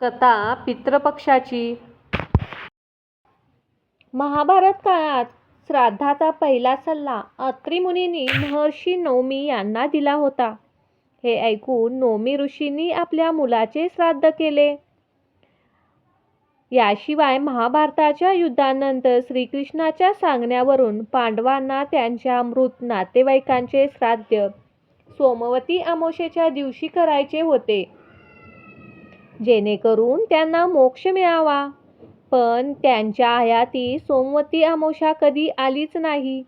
कथा पितृपक्षाची महाभारत काळात श्राद्धाचा पहिला सल्ला अत्रिमुनींनी महर्षी नौमी यांना दिला होता. हे ऐकून नौमी ऋषींनी आपल्या मुलाचे श्राद्ध केले. याशिवाय महाभारताच्या युद्धानंतर श्रीकृष्णाच्या सांगण्यावरून पांडवांना त्यांच्या मृत नातेवाईकांचे श्राद्ध सोमवती अमोशेच्या दिवशी करायचे होते, जेणेकरून त्यांना मोक्ष मिळावा. पण त्यांच्या हयातीत सोमवती अमावास्या कधी आलीच नाही.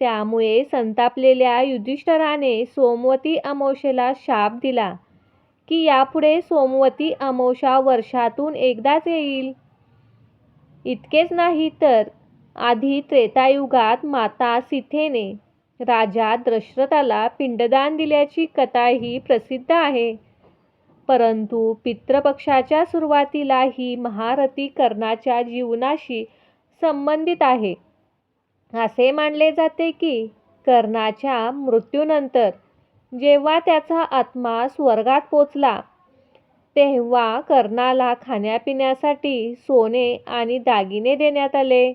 त्यामुळे संतापलेल्या युधिष्ठिराने सोमवती अमावास्येला शाप दिला की यापुढे सोमवती अमावास्या वर्षातून एकदाच येईल. इतकेच नाही तर आधी त्रेतायुगात माता सीथेने राजा दशरथाला पिंडदान दिल्याची कथाही प्रसिद्ध आहे. परंतु पितृपक्षाच्या सुरुवातीला ही महारथी कर्णाच्या जीवनाशी संबंधित आहे. असे मानले जाते की कर्णाच्या मृत्यूनंतर जेव्हा त्याचा आत्मा स्वर्गात पोचला, तेव्हा कर्णाला खाण्यापिण्यासाठी सोने आणि दागिने देण्यात आले.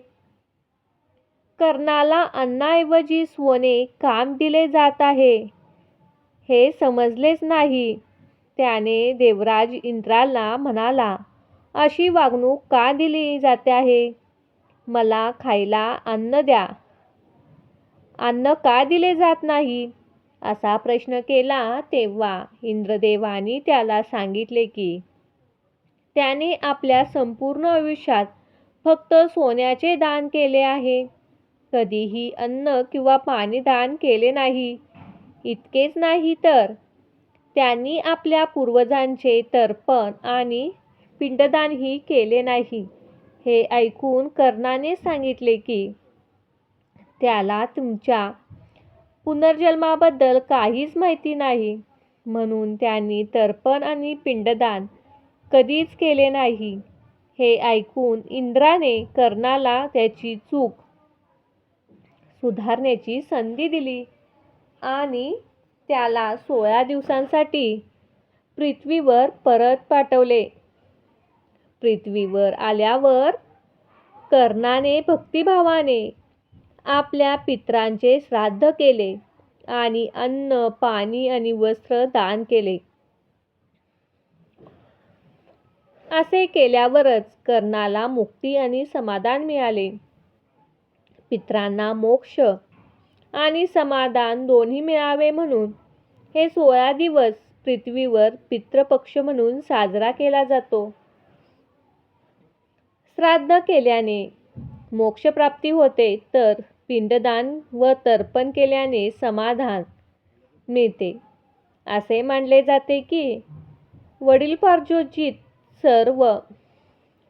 कर्णाला अन्नाऐवजी सोने काम दिले जात आहे, हे समजलेच नाही. त्याने देवराज इंद्राला म्हणाला, अशी वागणूक का दिली जाते आहे? मला खायला अन्न द्या. अन्न का दिले जात नाही? असा प्रश्न केला तेव्हा इंद्रदेवांनी त्याला सांगितले की त्याने आपल्या संपूर्ण आयुष्यात फक्त सोन्याचे दान केले आहे. कधीही अन्न किंवा पाणी दान केले नाही. इतकेच नाही तर त्यांनी आपल्या पूर्वजांचे तर्पण आणि पिंडदानही केले नाही. हे ऐकून कर्णाने सांगितले की त्याला तुमच्या पुनर्जन्माबद्दल काहीच माहिती नाही, म्हणून त्यांनी तर्पण आणि पिंडदान कधीच केले नाही. हे ऐकून इंद्राने कर्णाला त्याची चूक सुधारण्याची संधी दिली आणि त्याला सोळा दिवसांसाठी पृथ्वीवर परत पाठवले. पृथ्वीवर आल्यावर कर्णाने भक्तिभावाने आपल्या पितरांचे श्राद्ध केले आणि अन्न, पाणी आणि वस्त्र दान केले. असे केल्यावरच कर्णाला मुक्ती आणि समाधान मिळाले. पितरांना मोक्ष आणि समाधान दोन्ही मिळावे म्हणून हे सोळा दिवस पृथ्वीवर पितृपक्ष म्हणून साजरा केला जातो. श्राद्ध केल्याने मोक्षप्राप्ती होते तर पिंडदान व तर्पण केल्याने समाधान मिळते. असे मानले जाते की वडिलोपार्जित सर्व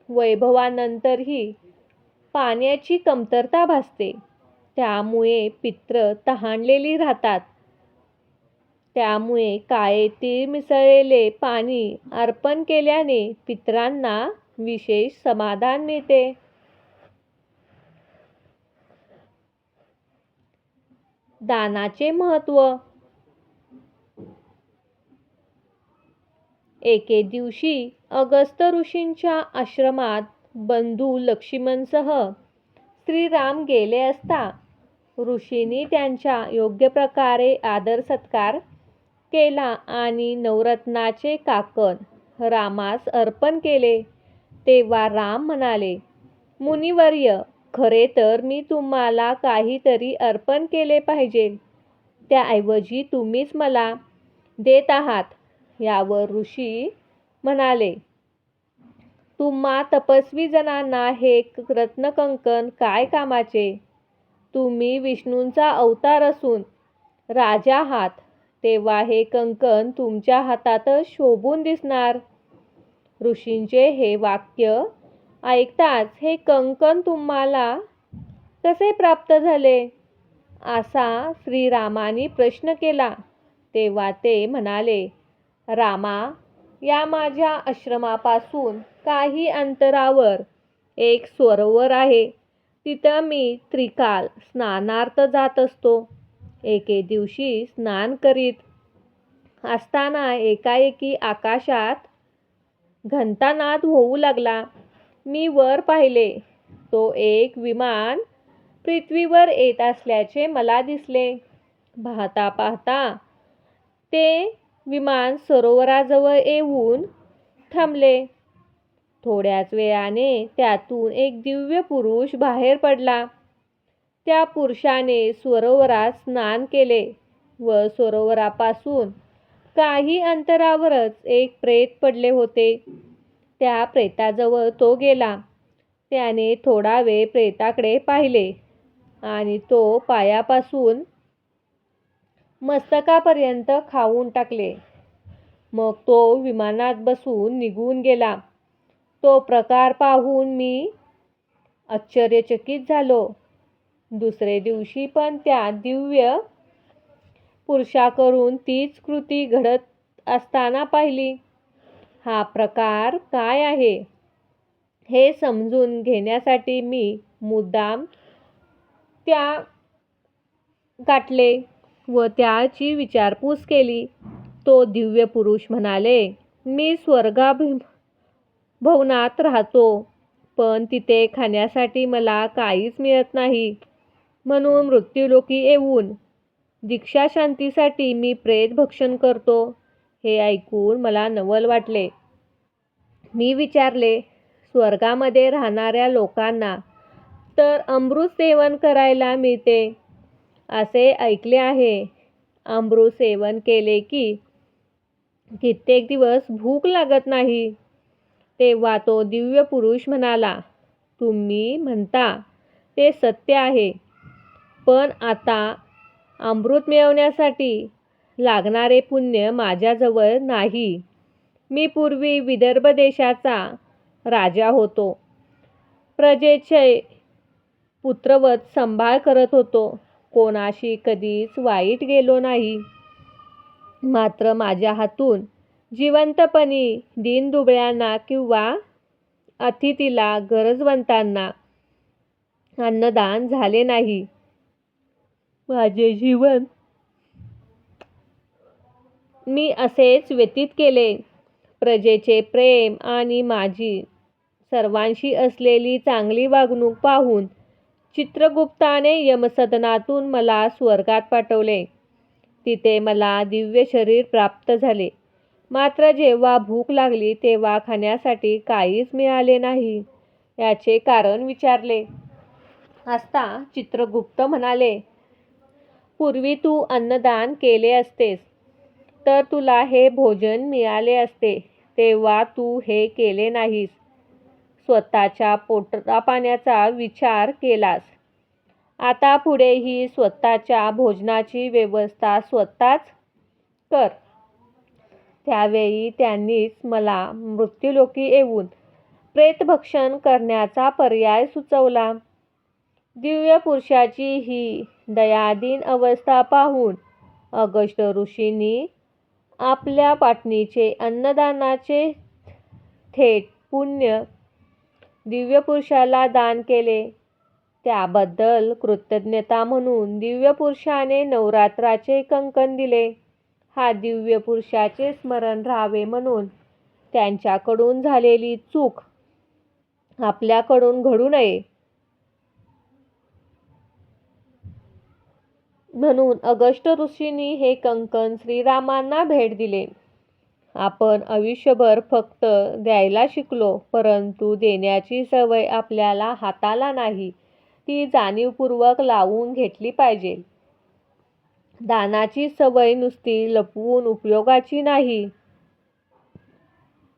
वैभवानंतरही पाण्याची कमतरता भासते. त्यामुळे पित्र तहानलेली राहतात. त्यामुळे काळे मिसळलेले पाणी अर्पण केल्याने पितरांना विशेष समाधान मिळते. दानाचे महत्त्व एके दिवशी अगस्त ऋषींच्या आश्रमात बंधू लक्ष्मणसह श्रीराम गेले असता ऋषींनी योग्य प्रकारे आदर-सत्कार केला आणि नवरत्नाचे काकण रामास अर्पण केले. तेव्हा राम म्हणाले, मुनिवर्य, खरे तर मी तुम्हाला काहीतरी अर्पण केले पाहिजे, त्याऐवजी तुम्हीच मला देत आहात. यावर ऋषी म्हणाले, तुम्हा तपस्वी जणांना हे रत्नकंकण काय कामाचे? तुम्ही विष्णूंचा अवतार असून राजा आहात, तेव्हा हे कंकण तुमच्या हातातच शोभून दिसणार. ऋषींचे हे वाक्य ऐकताच हे कंकण तुम्हाला कसे प्राप्त झाले? असा श्रीरामाने प्रश्न केला. तेव्हा ते म्हणाले, रामा, या माझ्या आश्रमापासून काही अंतरावर एक सरोवर आहे. तिथं मी त्रिकाल स्नानार्थ जात असतो. एके दिवशी स्नान करीत असताना एकाएकी आकाशात घंटानाद होऊ लागला. मी वर पाहिले. तो एक विमान पृथ्वीवर येत असल्याचे मला दिसले. पाहता पाहता ते विमान सरोवराजवळ येऊन थांबले. थोड्याच वेळाने त्यातून एक दिव्य पुरुष बाहेर पडला. त्या पुरुषाने सरोवरात स्नान केले व सरोवरापासून काही अंतरावरच एक प्रेत पडले होते. त्या प्रेताजवळ तो गेला. त्याने थोडा वेळ प्रेताकडे पाहिले आणि तो पायापासून मस्तकापर्यंत खाऊन टाकले. मग तो विमानात बसून निघून गेला. तो प्रकार पाहून मी आश्चर्यचकित झालो. दुसरे दिवशी पण त्या दिव्य पुरुषाकडून तीच कृती घडत असताना पाहिली. हा प्रकार काय आहे हे समजून घेण्यासाठी मी मुद्दाम त्या गाठले व त्याची विचारपूस केली. तो दिव्य पुरुष म्हणाले, मी स्वर्गभवनात राहतो, पण तिथे खाण्यासाठी मला काहीच मिळत नाही. म्हणून मृत्यूलोकी येऊन दीक्षाशांतीसाठी मी प्रेत भक्षण करतो. हे ऐकून मला नवल वाटले. मी विचारले, स्वर्गामध्ये राहणाऱ्या लोकांना तर अमृत सेवन करायला मिळते असे ऐकले आहे. अमृत सेवन केले की कित्येक दिवस भूक लागत नाही. तेव्हा तो दिव्य पुरुष म्हणाला, तुम्ही म्हणता ते सत्य आहे. पण आता अमृत मिळवण्यासाठी लागणारे पुण्य माझ्याजवळ नाही. मी पूर्वी विदर्भ देशाचा राजा होतो. प्रजेचे पुत्रवत संभाळ करत होतो. कोणाशी कधीच वाईट गेलो नाही. मात्र माझ्या हातून जिवंतपणी दीनदुबळ्यांना किंवा अतिथीला गरजवंतांना अन्नदान झाले नाही. माझे जीवन मी असेच व्यतीत केले. प्रजेचे प्रेम आणि माझी सर्वांशी असलेली चांगली वागणूक पाहून चित्रगुप्ताने यमसदनातून मला स्वर्गात पाठवले. तिथे मला दिव्य शरीर प्राप्त झाले. मात्र जेव्हा भूक लागली तेव्हा खाण्यासाठी काहीच मिळाले नाही. याचे कारण विचारले असता चित्रगुप्त म्हणाले, पूर्वी तू अन्नदान केले असतेस तर तुला हे भोजन मिळाले असते. तेव्हा तू हे केले नाहीस. स्वतःच्या पोटापाण्याचा विचार केलास. आता पुढेही स्वतःच्या भोजनाची व्यवस्था स्वतःच कर. त्यावेळी त्यांनीच मला मृत्युलोकी येऊन प्रेतभक्षण करण्याचा पर्याय सुचवला. दिव्य पुरुषाची ही दयादीन अवस्था पाहून अगस्ट ऋषींनी आपल्या पाटणीचे अन्नदानाचे थेट पुण्य दिव्यपुरुषाला दान केले. त्याबद्दल कृतज्ञता म्हणून दिव्यपुरुषाने नवरात्राचे कंकण दिले. हा दिव्य पुरुषाचे स्मरण राहावे म्हणून त्यांच्याकडून झालेली चूक आपल्याकडून घडू नये म्हणून अगस्त्य ऋषींनी हे कंकण श्रीरामांना भेट दिले. आपण आयुष्यभर फक्त द्यायला शिकलो, परंतु देण्याची सवय आपल्याला हाताला नाही, ती जाणीवपूर्वक लावून घेतली पाहिजे. दानाची सवय नुसती लपवून उपयोगाची नाही.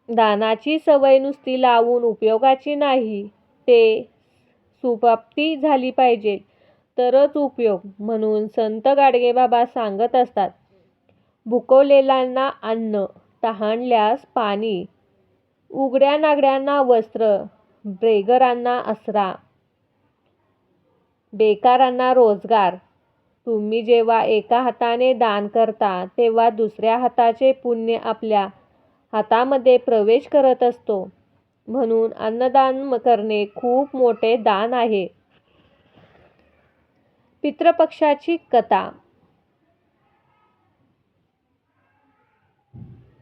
दानाची सवय नुसती लावून उपयोगाची नाही. ते सुप्राप्ती झाली पाहिजे तरच उपयोग. म्हणून संत गाडगेबाबा सांगत असतात, भुकवलेल्यांना अन्न, तहानल्यास पाणी, उघड्या नागड्यांना वस्त्र, ब्रेगरांना आसरा, बेकारांना रोजगार. तुम्ही जेव्हा एका हाताने दान करता तेव्हा दुसऱ्या हाताचे पुण्य आपल्या हातामध्ये प्रवेश करत असतो. म्हणून अन्नदान करणे खूप मोठे दान आहे. पितृपक्षाची कथा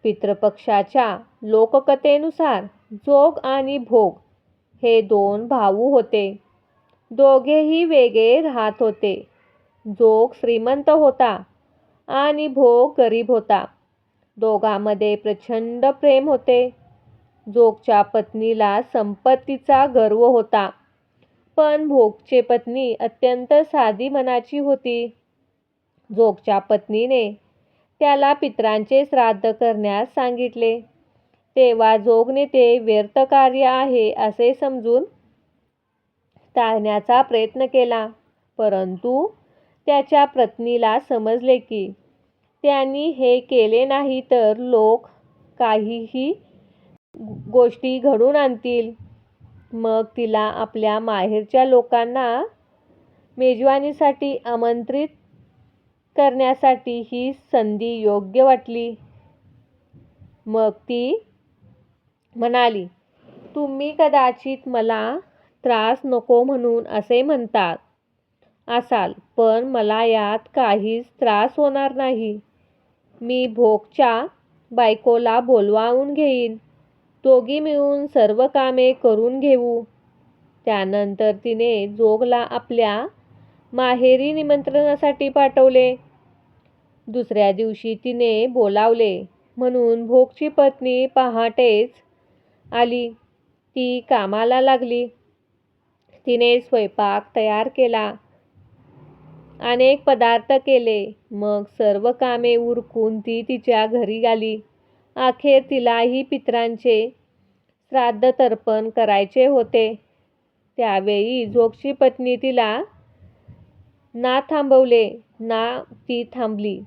पितृपक्षाच्या लोककथेनुसार जोग आणि भोग हे दोन भाऊ होते. दोघेही वेगळे राहत होते. जोग श्रीमंत होता आणि भोग गरीब होता. दोघांमध्ये प्रचंड प्रेम होते. जोगच्या पत्नीला संपत्तीचा गर्व होता, पण भोगचे पत्नी अत्यंत साधी मनाची होती. जोगच्या पत्नीने त्याला पितरांचे श्राद्ध करण्यास सांगितले, तेव्हा जोगने ते व्यर्थ कार्य आहे असे समजून टाळण्याचा प्रयत्न केला. परंतु त्याच्या पत्नीला समजले की त्यांनी हे केले नाही तर लोक काहीही गोष्टी घडून आणतील. मग तिला आपल्या माहेरच्या लोकांना मेजवानीसाठी आमंत्रित करण्यासाठी ही संधी योग्य वाटली. मग ती म्हणाली, तुम्ही कदाचित मला त्रास नको म्हणून असे म्हणतात असाल, पण मला यात काहीच त्रास होणार नाही. मी भोगच्या बायकोला बोलवावून घेईन. दोघी मिळून सर्व कामे करून घेऊ. त्यानंतर तिने जोगला आपल्या माहेरी निमंत्रणासाठी पाठवले. दुसऱ्या दिवशी तिने बोलावले म्हणून भोगची पत्नी पहाटेच आली. ती कामाला लागली. तिने स्वयंपाक तयार केला. अनेक पदार्थ केले. मग सर्व कामे उरकून ती तिच्या घरी आली. अखेर तिलाही पितरांचे श्राद्ध-तर्पण करायचे होते. त्यावेळी जोगची पत्नी तिला ना थांबवले ना ती थांबली.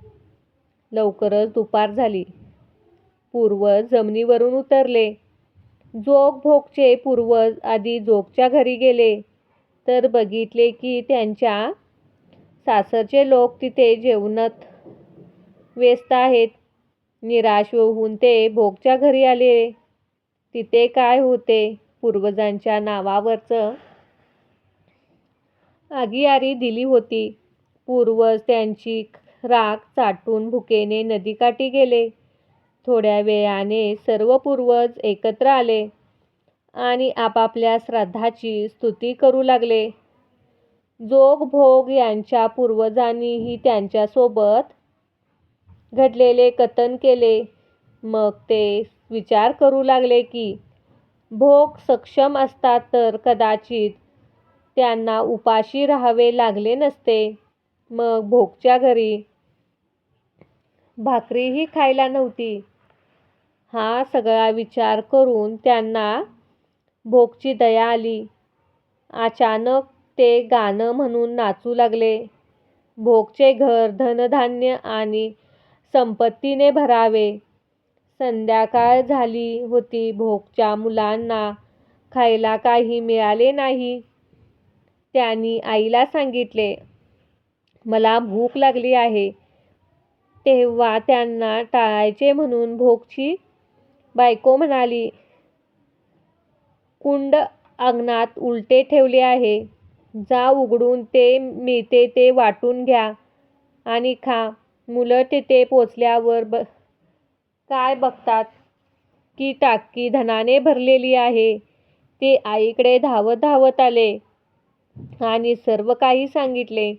लवकरच दुपार झाली. पूर्वज जमिनीवरून उतरले. जोग भोगचे पूर्वज आधी जोगच्या घरी गेले तर बघितले की त्यांच्या सासरचे लोक तिथे जेवणात व्यस्त आहेत. निराश होऊन ते भोगच्या घरी आले. तिथे काय होते? पूर्वजांच्या नावावरच आगियारी दिली होती. पूर्वज त्यांची राख चाटून भुकेने नदीकाठी गेले. थोड्या वेळाने सर्व पूर्वज एकत्र आले आणि आपापल्या श्राद्धाची स्तुती करू लागले. जोग भोग यांच्या पूर्वजांनीही त्यांच्यासोबत घडलेले कथन केले. मग ते विचार करू लागले की भोग सक्षम असतात तर कदाचित त्यांना उपाशी राहावे लागले नसते. मग भोगच्या घरी भाकरीही खायला नव्हती. हा सगळा विचार करून त्यांना भोगची दया आली. अचानक ते गाणं म्हणून नाचू लागले. भोगचे घर धनधान्य आणि संपत्तीने भरावे. संध्याकाळ झाली होती. भोगच्या मुलांना खायला काही मिळाले नाही. त्यांनी आईला सांगितले, मला भूक लागली आहे. तेव्हा त्यांना टाळायचे म्हणून भोगची बायको म्हणाली, कुंड अंगणात उलटे ठेवले आहे. जा उघडून ते मिळते ते वाटून घ्या आणि खा. मुलं तिथे पोचल्यावर ब काय बघतात की टाकी धनाने भरलेली आहे. ते आईकडे धावत धावत आले आणि सर्व काही सांगितले.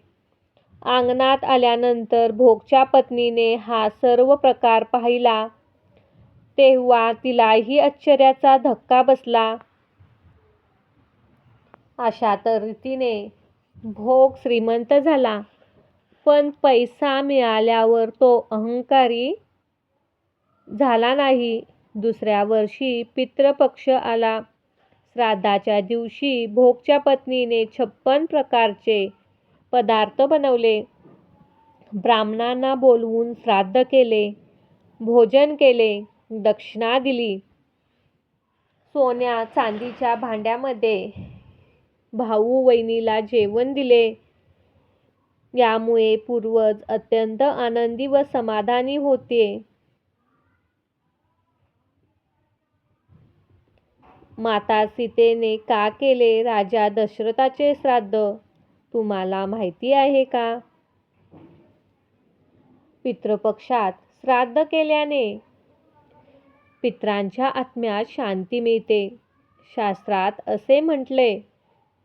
अंगणात आल्यानंतर भोगच्या पत्नीने हा सर्व प्रकार पाहिला तेव्हा तिलाही आश्चर्याचा धक्का बसला. अशा तर रीतीने भोग श्रीमंत झाला. पण पैसा मिळाल्यावर तो अहंकारी झाला नाही. दुसऱ्या वर्षी पितृपक्ष आला. श्राद्धाच्या दिवशी भोगच्या पत्नीने छप्पन प्रकारचे पदार्थ बनवले. ब्राह्मणांना बोलवून श्राद्ध केले. भोजन केले. दक्षिणा दिली. सोन्या-चांदीच्या भांड्यामध्ये भाऊ वहिनीला जेवण दिले. यामुळे पूर्वज अत्यंत आनंदी व समाधानी होते. माता सीतेने का केले राजा दशरथाचे श्राद्ध तुम्हाला माहिती आहे का? पितृपक्षात श्राद्ध केल्याने पित्रांच्या आत्म्यात शांती मिळते शास्त्रात असे म्हटले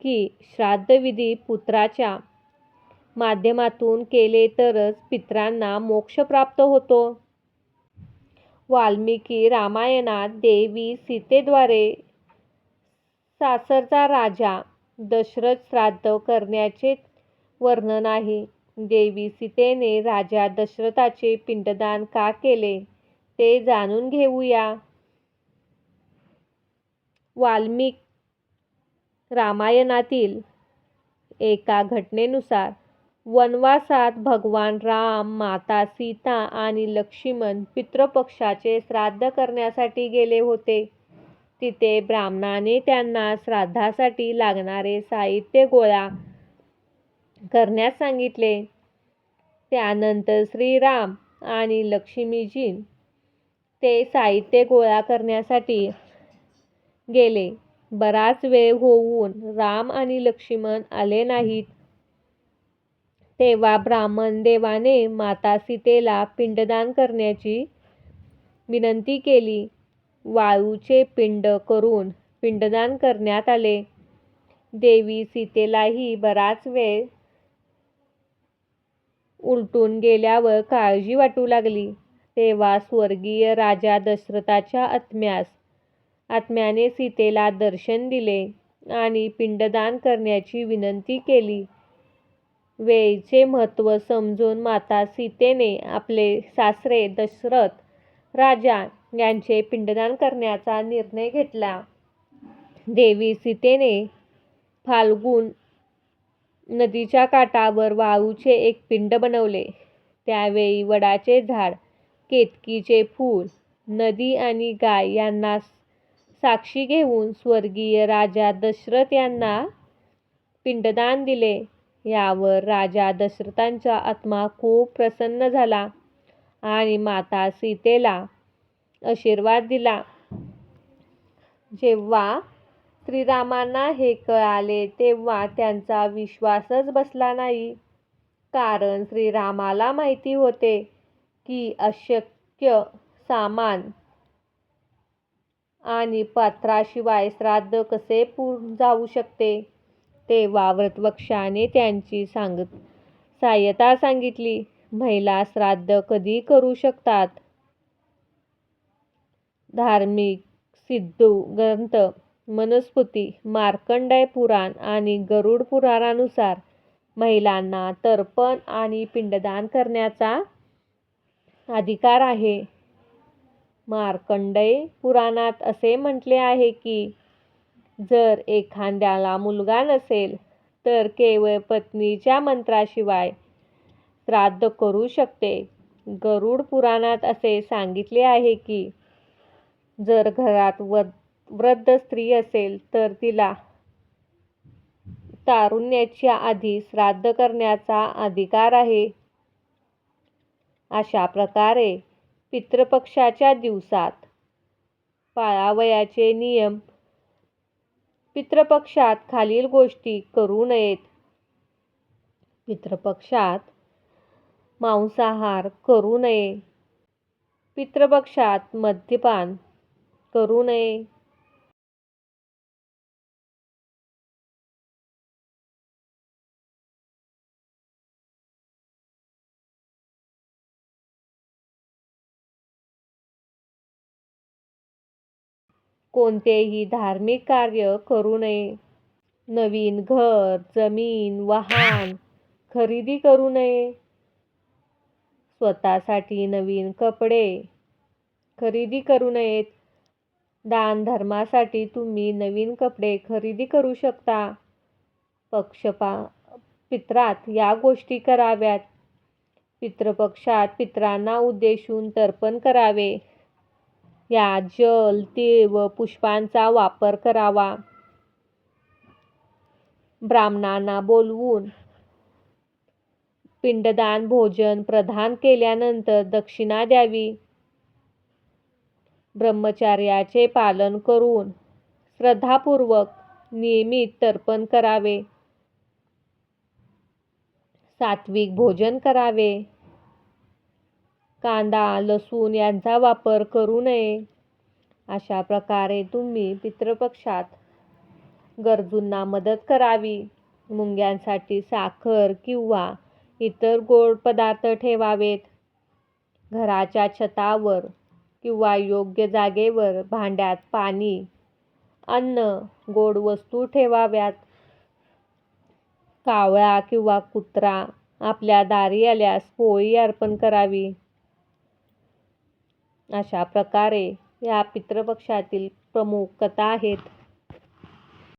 की श्राद्धविधी पुत्राच्या माध्यमातून केले तरच पितरांना मोक्ष प्राप्त होतो. वाल्मिकी रामायणात देवी सीतेद्वारे सासरचा राजा दशरथ श्राद्ध करण्याचे वर्णन आहे. देवी सीतेने राजा दशरथाचे पिंडदान का केले ते जाणून घेऊया. वाल्मिक रामायणातील एका घटनेनुसार वनवासात भगवान राम माता सीता आणि लक्ष्मण पितृपक्षाचे श्राद्ध करण्यासाठी गेले होते. तिथे ब्राह्मणाने त्यांना श्राद्धासाठी लागणारे साहित्य गोळा करण्यास सांगितले. त्यानंतर श्रीराम आणि लक्ष्मीजी ते साहित्य गोळा करण्यासाठी गेले. बराच वेळ होऊन राम आणि लक्ष्मण आले नाहीत. तेव्हा ब्राह्मण देवाने माता सीतेला पिंडदान करण्याची विनंती केली. वाळूचे पिंड करून पिंडदान करण्यात आले. देवी सीतेलाही बराच वेळ उलटून गेल्यावर काळजी वाटू लागली. तेव्हा स्वर्गीय राजा दशरथाच्या आत्म्यास आत्म्याने सीतेला दर्शन दिले आणि पिंडदान करण्याची विनंती केली. वेळेचे महत्त्व समजून माता सीतेने आपले सासरे दशरथ राजा यांचे पिंडदान करण्याचा निर्णय घेतला. देवी सीतेने फाल्गुन नदीच्या काठावर वाळूचे एक पिंड बनवले. त्यावेळी वडाचे झाड केतकीचे फूल नदी आणि गाय यांना साक्षी घेऊन स्वर्गीय राजा दशरथ यांना पिंडदान दिले. यावर राजा दशरथांचा आत्मा खूप प्रसन्न झाला आणि माता सीतेला आशीर्वाद दिला. जेव्हा श्रीरामांना हे कळाले तेव्हा त्यांचा विश्वासच बसला नाही. कारण श्रीरामाला माहिती होते की अशक्य सामान आणि पात्राशिवाय श्राद्ध कसे पूर्ण जाऊ शकते? तेव्हा व्रतवक्षाने त्यांची सांग सहाय्यता सांगितली. महिला श्राद्ध कधी करू शकतात? धार्मिक सिद्धू ग्रंथ मनुस्मृती मार्कंडेय पुराण आणि गरुड पुराणानुसार महिलांना तर्पण आणि पिंडदान करण्याचा अधिकार आहे. मार्कंडेय पुराणात असे म्हटले आहे की जर एखाद्याला मुलगा नसेल तर केवळ पत्नीच्या मंत्राशिवाय श्राद्ध करू शकते. गरुड पुराणात असे सांगितले आहे की जर घरात व वृद्ध स्त्री असेल तर तिला तारुण्याच्या आधी श्राद्ध करण्याचा अधिकार आहे. अशा प्रकारे पितृपक्षाच्या दिवसात पाळावयाचे नियम पितृपक्षात खालील गोष्टी करू नयेत. पितृपक्षात मांसाहार करू नये. पितृपक्षात मद्यपान करू नये. कोणतेही धार्मिक कार्य करू नये. नवीन घर जमीन वाहन खरेदी करू नये. स्वतःसाठी नवीन कपडे खरेदी करू नयेत. दान धर्मासाठी तुम्ही नवीन कपडे खरेदी करू शकता. पक्षपा पित्रात या गोष्टी कराव्यात. पितृपक्षात पित्रांना उद्देशून तर्पण करावे. या जल तीळ व पुष्पांचा वापर करावा. ब्राह्मणांना बोलवून पिंडदान भोजन प्रदान केल्यानंतर दक्षिणा द्यावी. ब्रह्मचर्याचे पालन करून श्रद्धापूर्वक नियमित तर्पण करावे. सात्विक भोजन करावे. कांदा लसूण यांचा वापर करू नये अशा प्रकारे तुम्ही पितृपक्षात गरजूंना मदत करावी. मुंग्यांसाठी साखर किंवा इतर गोड पदार्थ ठेवावेत. घराच्या छतावर किंवा योग्य जागेवर भांड्यात पाणी, अन्न, गोड वस्तू ठेवाव्यात. कावळा किंवा कुत्रा आपल्या दारी आल्यास पोळी अर्पण करावी. अशा प्रकारे या पितृपक्षातील प्रमुख कथा आहेत.